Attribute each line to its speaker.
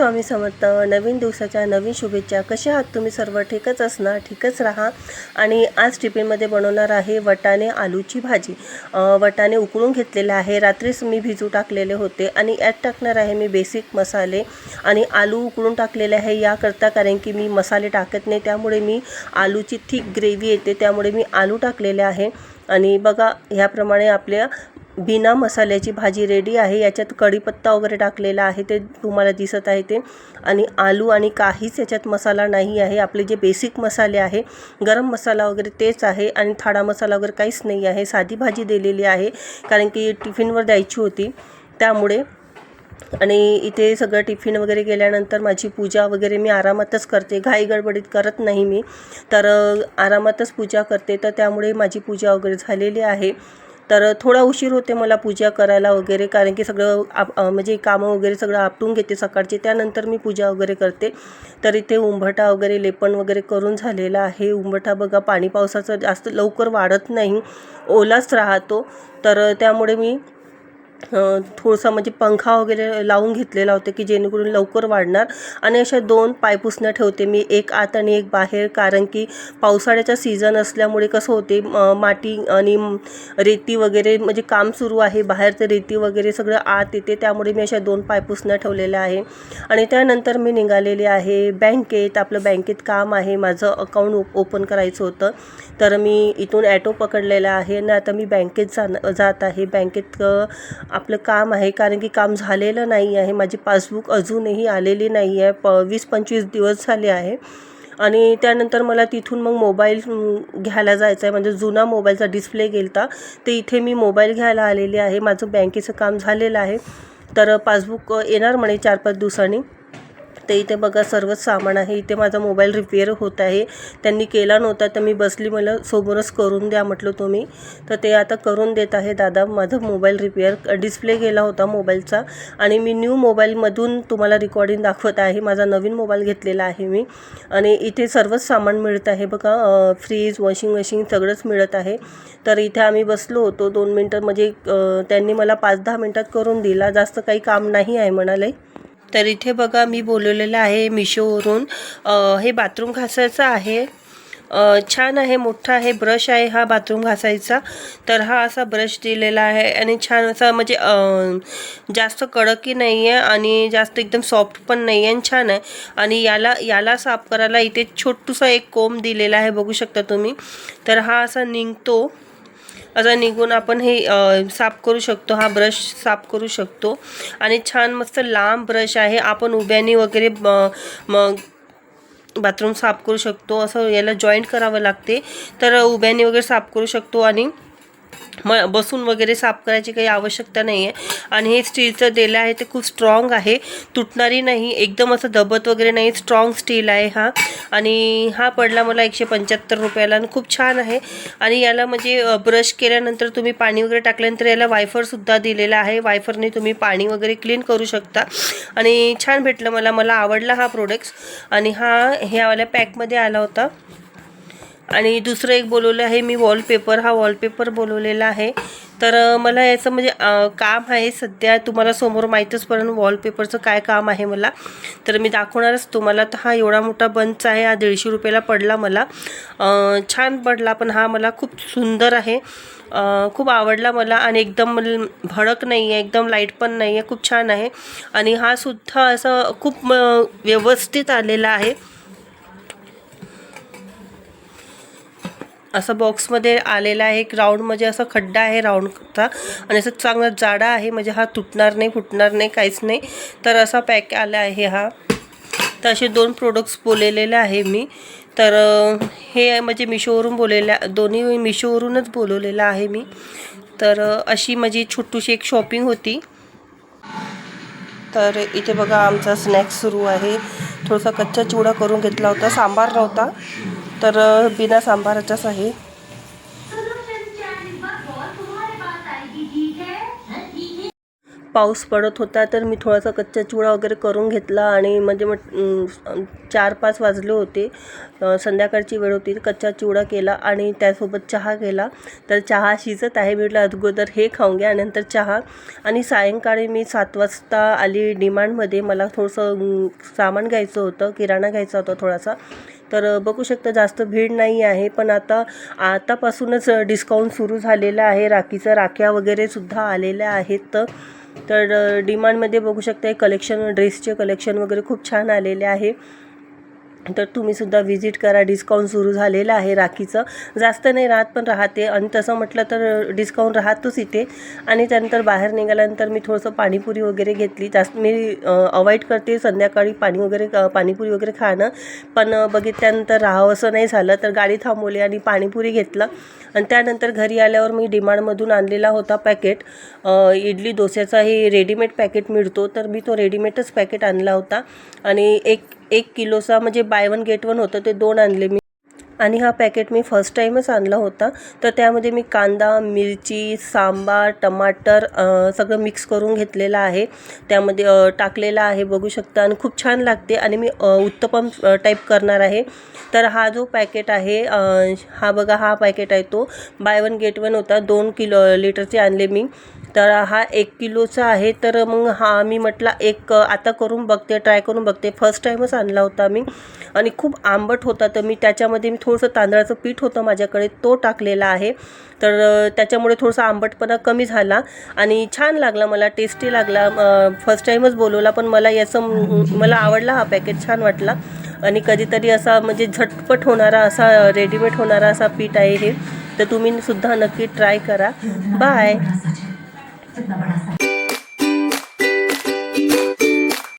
Speaker 1: स्वामी समर्थ नवीन दिवसाच्या नवीन शुभेच्छा. कशा आहात तुम्ही सर्व? ठीकच असणार ठीकच राहा. आणि आज टिफिनमध्ये बनवणार आहे वटाणे आलूची भाजी. वटाने वटाणे उकळून घेतलेले आहे. रात्रीच मी भिजू टाकलेले होते आणि यात टाकणार आहे मी बेसिक मसाले आणि आलू उकळून टाकलेले आहे याकरता कारण की मी मसाले टाकत नाही त्यामुळे मी आलूची थिक ग्रेव्ही येते त्यामुळे मी आलू टाकलेले आहे. आणि बघा ह्याप्रमाणे आपल्या बिना मसाल्याची भाजी रेडी आहे. याच्यात कढीपत्ता वगैरे टाकलेला आहे. ते तुम्हाला दिसत आहे ते. आणि आलू आणि काहीच याच्यात मसाला नाही आहे. आपले जे बेसिक मसाले आहे गरम मसाला वगैरे तेच आहे आणि थाडा मसाला वगैरे काहीच नाही आहे. साधी भाजी दिलेली आहे कारण की टिफिनवर द्यायची होती. त्यामुळे आणि इथे सगळं टिफिन वगैरे गेल्यानंतर माझी पूजा वगैरे मी आरामातच करते. घाई गडबडीत करत नाही मी. तर आरामातच पूजा करते. तर त्यामुळे माझी पूजा वगैरे झालेली आहे. तर थोडा उशीर होते मला पूजा करायला वगैरे कारण की सगळं आप म्हणजे कामं वगैरे सगळं आपटून घेते सकाळचे. त्यानंतर मी पूजा वगैरे करते. तर इथे उंबरठा वगैरे लेपण वगैरे करून झालेला आहे. उंबरठा बघा पाणी पावसाचं जास्त लवकर वाढत नाही. ओलाच राहतो. तर त्यामुळे मी थोडंसं म्हणजे पंखा वगैरे लावून घेतलेला होता की जेणेकरून लवकर वाढणार. आणि अशा दोन पायपुसण्या ठेवते मी एक आत आणि एक बाहेर. कारण की पावसाळ्याचा सीझन असल्यामुळे कसं होते माती आणि रेती वगैरे म्हणजे काम सुरू आहे. बाहेर तर रेती वगैरे सगळं आत येते. त्यामुळे मी अशा दोन पायपुसण्या ठेवलेल्या आहे. आणि त्यानंतर मी निघालेले आहे बँकेत. आपलं बँकेत काम आहे. माझं अकाउंट ओपन करायचं होतं. तर मी इथून ॲटो पकडलेला आहे. आणि आता मी बँकेत जाण जात आहे. बँकेत आपलं काम आहे कारण की काम झालेलं नाही आहे. माझी पासबुक अजूनही आलेली नाही आहे. प वीस पंचवीस दिवस झाले आहे. आणि त्यानंतर मला तिथून मग मोबाईल घ्यायला जायचं आहे. म्हणजे जुना मोबाईलचा डिस्प्ले गेलता. ते इथे मी मोबाईल घ्यायला आलेली आहे. माझं बँकेचं काम झालेलं आहे. तर पासबुक येणार म्हणे चार पाच दिवसांनी. ते इथे बघा सर्वच सामान आहे. इथे माझा मोबाईल रिपेअर होत आहे. त्यांनी केला नव्हता तर मी बसली मला समोरच करून द्या म्हटलं तुम्ही. तर ते आता करून देत आहे. दादा माझा मोबाईल रिपेअर डिस्प्ले गेला होता मोबाईलचा. आणि मी न्यू मोबाईलमधून तुम्हाला रेकॉर्डिंग दाखवत आहे. माझा नवीन मोबाईल घेतलेला आहे मी. आणि इथे सर्वच सामान मिळत आहे बघा. फ्रीज वॉशिंग मशीन सगळंच मिळत आहे. तर इथे आम्ही बसलो होतो दोन मिनटं. म्हणजे त्यांनी मला पाच दहा मिनटात करून दिला. जास्त काही काम नाही आहे म्हणाले. तर इथे बघा मी बोलवलेलं आहे मिशोवरून. हे बाथरूम घासायचं आहे. छान आहे मोठा आहे ब्रश आहे हा बाथरूम घासायचा. तर हा असा ब्रश दिलेला आहे आणि छान असा म्हणजे जास्त कडकही नाही आहे आणि जास्त एकदम सॉफ्ट पण नाही आहे आणि छान आहे. आणि याला याला साफ करायला इथे छोटूसा एक कोंब दिलेला आहे बघू शकता तुम्ही. तर हा असा निघतो. असा निघून आपण हे साफ करू शकतो. हा ब्रश साफ करू शकतो. आणि छान मस्त लांब ब्रश आहे. आपण उभ्याने वगैरे मग बाथरूम साफ करू शकतो. असं याला जॉईंट करावं लागते. तर उभ्याने वगैरे साफ करू शकतो आणि म बसून वगैरे साफ करायची काही आवश्यकता नाही आहे आणि हे स्टीलचं देलं आहे ते खूप स्ट्रॉंग आहे. तुटणारी नाही एकदम असं दबत वगैरे नाही स्ट्रॉंग स्टील आहे हा. आणि हा पडला मला एकशे पंच्याहत्तर रुपयाला आणि खूप छान आहे. आणि याला म्हणजे ब्रश केल्यानंतर तुम्ही पाणी वगैरे टाकल्यानंतर याला वायफरसुद्धा दिलेला आहे. वायफरने तुम्ही पाणी वगैरे क्लीन करू शकता. आणि छान भेटलं मला मला आवडला हा प्रोडक्ट्स आणि हा ह्यावाल्या पॅकमध्ये आला होता. आणि दुसरं एक बोलवलं आहे मी वॉलपेपर हा वॉलपेपर बोलवलेला आहे. तर मला याचं म्हणजे काम आहे सध्या तुम्हाला समोर माहीतच पण वॉलपेपरचं काय काम आहे मला. तर मी दाखवणारच तुम्हाला तर हा एवढा मोठा बंच आहे हा दीडशे रुपयाला पडला मला. छान पडला पण हा मला खूप सुंदर आहे. खूप आवडला मला आणि एकदम भडक नाही आहे एकदम लाइट पण नाही आहे खूप छान आहे. आणि हा सुद्धा असं खूप व्यवस्थित आलेला आहे. असं बॉक्समध्ये आलेला आहे एक राऊंड म्हणजे असं खड्डा आहे राऊंडचा आणि असं चांगला जाडा आहे म्हणजे हा तुटणार नाही फुटणार नाही काहीच नाही. तर असा पॅक आला आहे हा. तर असे दोन प्रोडक्ट्स बोललेले आहे मी. तर हे म्हणजे मिशोवरून बोललेल्या दोन्ही मिशोवरूनच बोलवलेलं आहे मी. तर अशी माझी छोटूशी एक शॉपिंग होती. तर इथे बघा आमचा स्नॅक्स सुरू आहे. थोडासा कच्चा चिवडा करून घेतला होता सांबार नव्हता. तर बिना सांबाराच्याच आहे पाऊस पडत होता तर मी थोडासा कच्चा चिवडा वगैरे करून घेतला आणि म्हणजे मग चार पाच वाजले होते. संध्याकाळची वेळ होती कच्चा चिवडा केला आणि त्यासोबत चहा केला. तर चहा शिजत आहे मी म्हटलं अगोदर हे खाऊन घ्या नंतर चहा. आणि सायंकाळी मी सात वाजता आली डिमांडमध्ये. मला थोडंसं सामान घ्यायचं होतं किराणा घ्यायचा होता थोडासा. तर बघू शकता जास्त भीड नाही आहे पण आता आतापासूनच डिस्काउंट सुरू झालेला आहे. राखीचं राख्या वगैरे सुद्धा आलेल्या आहेत. तर तर डिमांडमध्ये बघू शकता हे कलेक्शन ड्रेसचे कलेक्शन वगैरे खूप छान आलेले आहे. तर तुम्ही सुद्धा व्हिजिट करा. डिस्काउंट सुरू झालेलं आहे राखीचं. जास्त नाही राहत पण राहते. आणि तसं म्हटलं तर डिस्काउंट राहतोच इथे. आणि त्यानंतर बाहेर निघाल्यानंतर मी थोडंसं पाणीपुरी वगैरे घेतली. जास्त मी अवॉइड करते संध्याकाळी पाणी वगैरे पाणीपुरी वगैरे खाणं. पण बघितल्यानंतर राहावं असं नाही झालं. तर गाडी थांबवली आणि पाणीपुरी घेतलं. आणि त्यानंतर घरी आल्यावर मी डिमांडमधून आणलेला होता पॅकेट इडली डोस्याचा हे रेडीमेड पॅकेट मिळतो. तर मी तो रेडीमेडच पॅकेट आणला होता. आणि एक एक किलोचा म्हणजे बाय वन गेट वन होतं ते दोन आणले मी. आणि हा पॅकेट मी फर्स्ट टाईमच आणला होता. तर त्यामध्ये मी कांदा मिरची सांबार टमाटर सगळं मिक्स करून घेतलेलं आहे. त्यामध्ये टाकलेला टाकलेलं आहे बघू शकता आणि खूप छान लागते आणि मी उत्तपम टाईप करणार आहे. तर हा जो पॅकेट आहे हा बघा हा पॅकेट आहे तो. बाय वन गेट वन होता. दोन किलो लिटरचे आणले मी. तर हा एक किलोचा आहे. तर मग हा मी म्हटला एक आता करून बघते ट्राय करून बघते. फर्स्ट टाईमच आणला होता मी. आणि खूप आंबट होता. तर मी त्याच्यामध्ये मी थोडंसं तांदळाचं पीठ होतं माझ्याकडे तो टाकलेला आहे. तर त्याच्यामुळे थोडंसं आंबटपणा कमी झाला आणि छान लागला मला टेस्टी लागला. फर्स्ट टाईमच बोलवला पण मला याचं मला आवडला हा पॅकेट छान वाटला. आणि कधीतरी असा म्हणजे झटपट होणारा असा रेडीमेड होणारा असा पीठ आहे हे. तर तुम्ही सुद्धा नक्की ट्राय करा. बाय